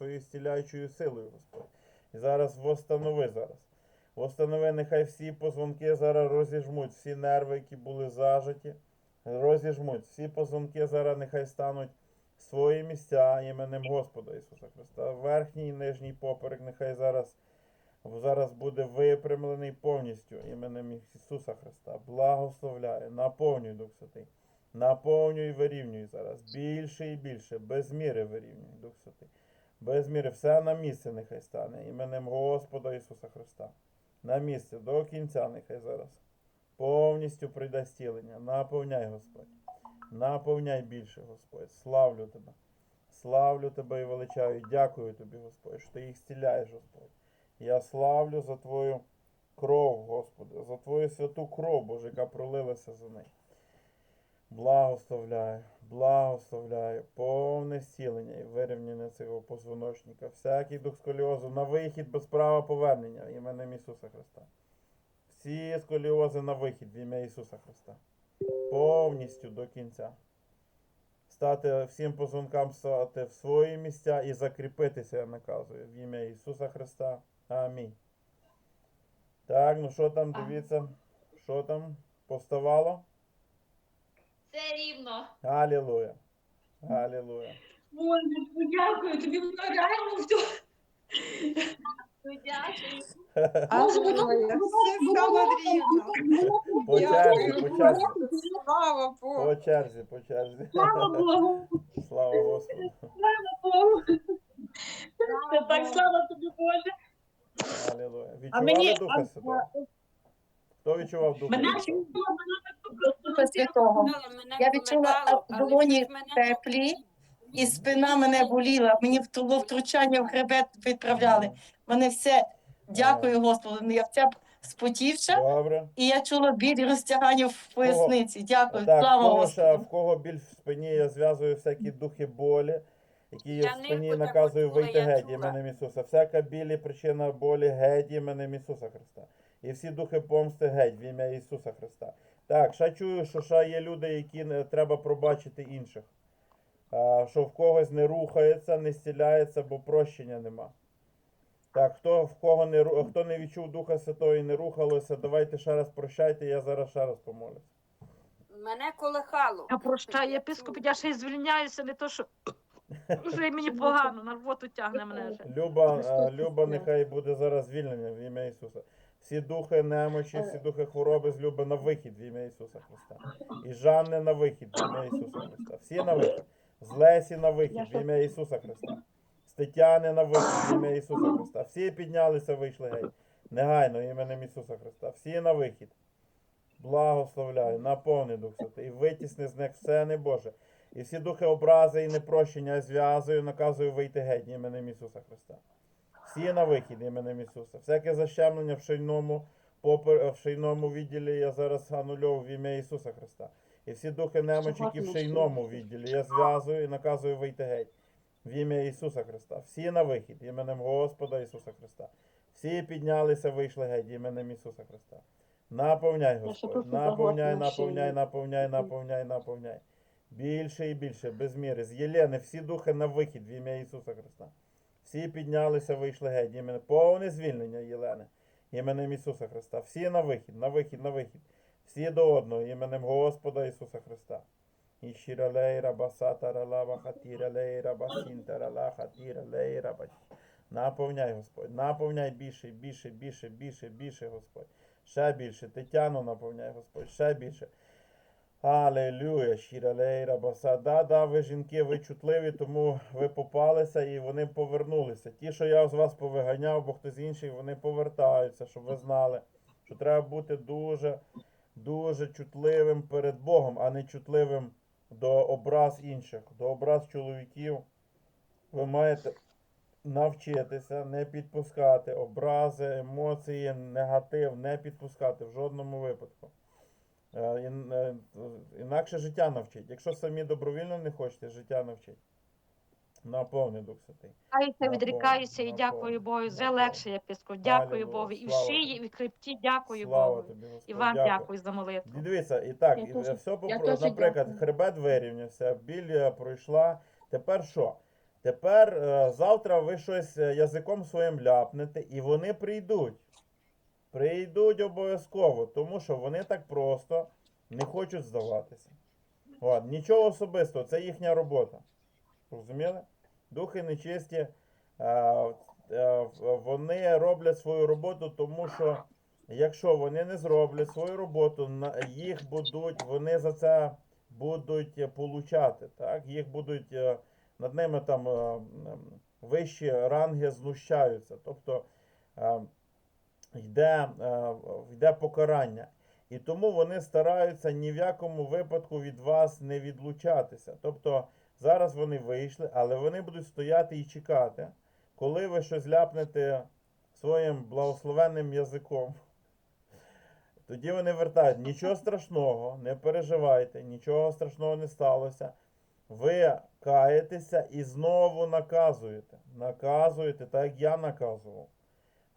своєю стіляючою силою, Господь. І зараз восстанови зараз. Восстанови, нехай всі позвонки зараз розіжмуть, всі нерви, які були зажаті, розіжмуть. Всі позвонки зараз нехай стануть свої місця іменем Господа Ісуса Христа. Верхній і нижній поперек нехай зараз, зараз буде випрямлений повністю іменем Ісуса Христа. Благословляю, наповнюй Дух Святий. Наповнюй вирівнюй зараз. Більше і більше, без міри вирівнюй, Дух Святий. Без міри, все на місце нехай стане. Іменем Господа Ісуса Христа. На місце до кінця нехай зараз. Повністю прийде зцілення. Наповняй, Господь. Наповняй більше, Господь. Славлю тебе. Славлю тебе і величаю. Дякую тобі, Господь, що ти їх зціляєш, Господь. Я славлю за твою кров, Господи, за твою святу кров, Боже, яка пролилася за неї. Благословляю, благословляю, повне зцілення і вирівняння цього позвоночника. Всякий дух сколіозу на вихід без права повернення іменем Ісуса Христа. Всі сколіози на вихід в ім'я Ісуса Христа. Повністю до кінця. Стати всім позвонкам стати в свої місця і закріпитися, я наказую, в ім'я Ісуса Христа. Амінь. Так, ну що там, дивіться, що там поставало? Це рівно. Алілуя. Алілуя. Боже, подякую, тобі воно реально все. Дякую. Боже, воно Все стало рівно. По черзі, по черзі. Слава Богу. По черзі, по черзі. Слава Богу, Слава Господу. слава Богу. Це так слава тобі, Боже. Алілуя. Відчували мені Духа Святого? Хто відчував Духа? мене Святого? чула, мене Духа Святого. Я відчула в долоні теплі, і спина мене боліла. Мені в туло втручання в хребет відправляли. Мене все, дякую Господу. ну, Я вся спотівша, Добре. і я чула біль і розтягання в поясниці. Дякую, Так, в слава кого, ще, Господу. в кого біль в спині, я зв'язую всякі духи болі, які є Я в спині, наказую вийти я геть чула. іменем Ісуса. Всяка біль і причина болі геть іменем Ісуса Христа. І всі духи помсти геть в ім'я Ісуса Христа. Так, ще чую, що ще є люди, які треба пробачити інших. А, що в когось не рухається, не зціляється, бо прощення нема. Так, хто в кого не хто не відчув Духа Святого і не рухалося, давайте ще раз прощайте, я зараз ще раз помолюсь. Мене колихало. Я прощаю, єпископ, я ще й звільняюся, не то, що вже мені погано, на рвоту тягне мене вже. Люба, Люба, нехай буде зараз звільнення в ім'я Ісуса. Всі духи немочі, всі духи хвороби з Люби на вихід в ім'я Ісуса Христа. І Жанни на вихід в ім'я Ісуса Христа. Всі на вихід. З Лесі на вихід в ім'я Ісуса Христа. З Тетяни на вихід в ім'я Ісуса Христа. Всі піднялися, вийшли геть. Негайно іменем Ісуса Христа. Всі на вихід. Благословляю, наповни Дух Святий, і витісни з них все небоже. І всі духи образи і непрощення зв'язую, наказую вийти геть іменем Ісуса Христа. Всі на вихід іменем Ісуса. Всяке защемлення в шийному, попер, в шийному відділі я зараз анульовую в ім'я Ісуса Христа. І всі духи немочі, які в шийному відділі, я зв'язую і наказую вийти геть. В ім'я Ісуса Христа. Всі на вихід іменем Господа Ісуса Христа. Всі піднялися, вийшли геть іменем Ісуса Христа. Наповняй, Господь, наповняй, наповняй, наповняй, наповняй, наповняй. Більше і більше, без міри. З Єлени всі духи на вихід в ім'я Ісуса Христа. Всі піднялися, вийшли геть. Імене, повне звільнення Єлени. Іменем Ісуса Христа. Всі на вихід, на вихід, на вихід. Всі до одного, іменем Господа Ісуса Христа. Ішіра басата ралава хатіра лейра басінта рала хатіра лейра баш. Наповняй, Господь, наповняй більше, більше, більше, більше, більше, Господь. Ще більше. Тетяну наповняй, Господь, ще більше. Алелюя, щира лейра баса. Да, да, ви жінки, ви чутливі, тому ви попалися і вони повернулися. Ті, що я з вас повиганяв, бо хтось інший, вони повертаються, щоб ви знали, що треба бути дуже, дуже чутливим перед Богом, а не чутливим до образ інших, до образ чоловіків. Ви маєте навчитися не підпускати образи, емоції, негатив, не підпускати в жодному випадку. Е, е, Інакше життя навчить. Якщо самі добровільно не хочете, життя навчить. Наповни Дух Святий. Наповни, відрікаюся і дякую Богу. Вже легше, єпископ. Дякую Богу. І в шиї, і в хребті дякую Богу. І вам дякую. за молитву. Дивіться, і так, Я і все я попро... наприклад, дякую. хребет вирівнявся, біль пройшла. Тепер що? Тепер е, завтра ви щось язиком своїм ляпнете, і вони прийдуть. Прийдуть обов'язково, тому що вони так просто не хочуть здаватися. От, нічого особистого, це їхня робота. Розуміли? Духи нечисті, е, е, вони роблять свою роботу, тому що якщо вони не зроблять свою роботу, їх будуть, вони за це будуть получати. Так? Їх будуть е, над ними там вищі ранги знущаються. Тобто йде, е, йде покарання. І тому вони стараються ні в якому випадку від вас не відлучатися. Тобто зараз вони вийшли, але вони будуть стояти і чекати, коли ви щось ляпнете своїм благословенним язиком. Тоді вони вертають. Нічого страшного, не переживайте, нічого страшного не сталося. Ви каєтеся і знову наказуєте. Наказуєте, так як я наказував.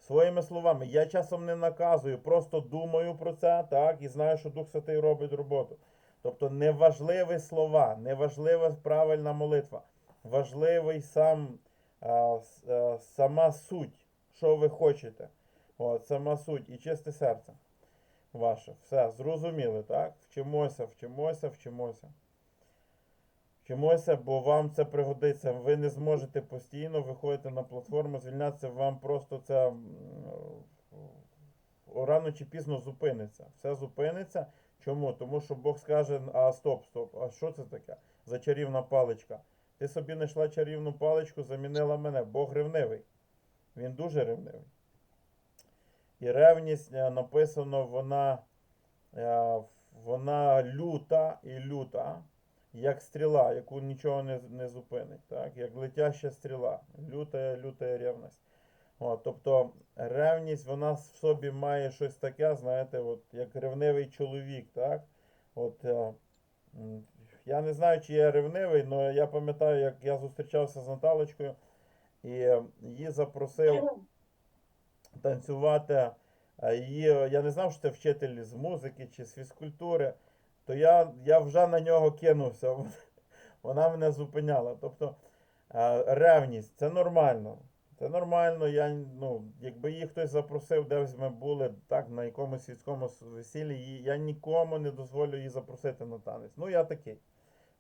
Своїми словами, я часом не наказую, просто думаю про це, так, і знаю, що Дух Святий робить роботу. Тобто неважливі слова, неважлива правильна молитва, важливий сам, а, а, сама суть, що ви хочете. От, сама суть і чисте серце ваше. Все, зрозуміли, так? Вчимося, вчимося, вчимося. Вчимося, бо вам це пригодиться. Ви не зможете постійно виходити на платформу, звільнятися, вам просто це рано чи пізно зупиниться. Все зупиниться. Чому? Тому що Бог скаже, а стоп, стоп, а що це таке? За чарівна паличка. Ти собі знайшла чарівну паличку, замінила мене. Бог ревнивий. Він дуже ревнивий. І ревність е, написано, вона, е, вона люта і люта, як стріла, яку нічого не, не зупинить, так? як летяща стріла, люта, люта ревність. От, тобто ревність, вона в собі має щось таке, знаєте, от, як ревнивий чоловік. так? От, е, я не знаю, чи я ревнивий, але я пам'ятаю, як я зустрічався з Наталочкою і е, її запросив танцювати. Її, я не знав, що це вчитель з музики чи з фізкультури, то я, я вже на нього кинувся. Вона мене зупиняла. Тобто е, ревність це нормально. Це нормально. Я, ну, якби її хтось запросив, десь ми були так, на якомусь сільському весіллі, я нікому не дозволю її запросити на танець. Ну, я такий.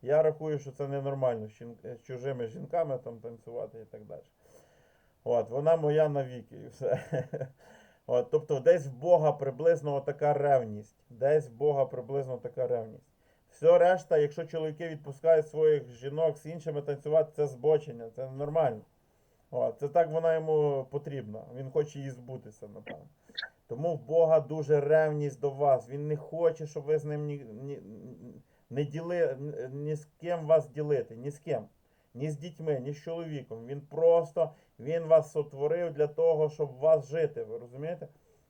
Я рахую, що це ненормально з чужими жінками там танцювати і так далі. От, вона моя навіки і все. От, тобто десь в Бога приблизно така ревність. Десь в Бога приблизно така ревність. Все решта, якщо чоловіки відпускають своїх жінок з іншими танцювати, це збочення, це нормально. От, це так вона йому потрібна. Він хоче її збутися, напевно. Тому в Бога дуже ревність до вас. Він не хоче, щоб ви з ним ні, ні, не діли, ні з ким вас ділити, ні з ким. Ні з дітьми, ні з чоловіком. Він просто, він вас сотворив для того, щоб вас жити. Ви розумієте?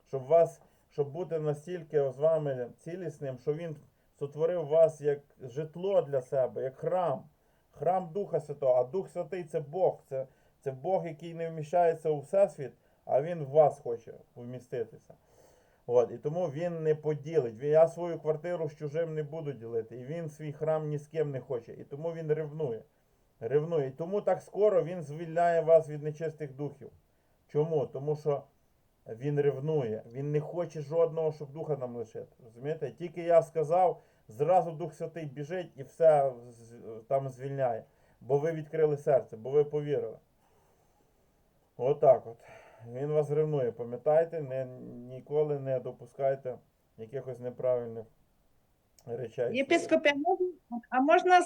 Щоб вас, щоб бути настільки з вами цілісним, що він сотворив вас як житло для себе, як храм. Храм Духа Святого. А Дух Святий це Бог. Це, це Бог, який не вміщається у всесвіт, а він в вас хоче вміститися. От, і тому він не поділить. Я свою квартиру з чужим не буду ділити. І він свій храм ні з ким не хоче. І тому він ревнує. Ревнує. І тому так скоро він звільняє вас від нечистих духів. Чому? Тому що він ревнує. Він не хоче жодного, щоб духа нам лишити. Розумієте? Тільки я сказав, зразу Дух Святий біжить і все там звільняє. Бо ви відкрили серце, бо ви повірили. Отак от. Він вас ревнує. Пам'ятайте, не, ніколи не допускайте якихось неправильних речей. Єпископе, а можна-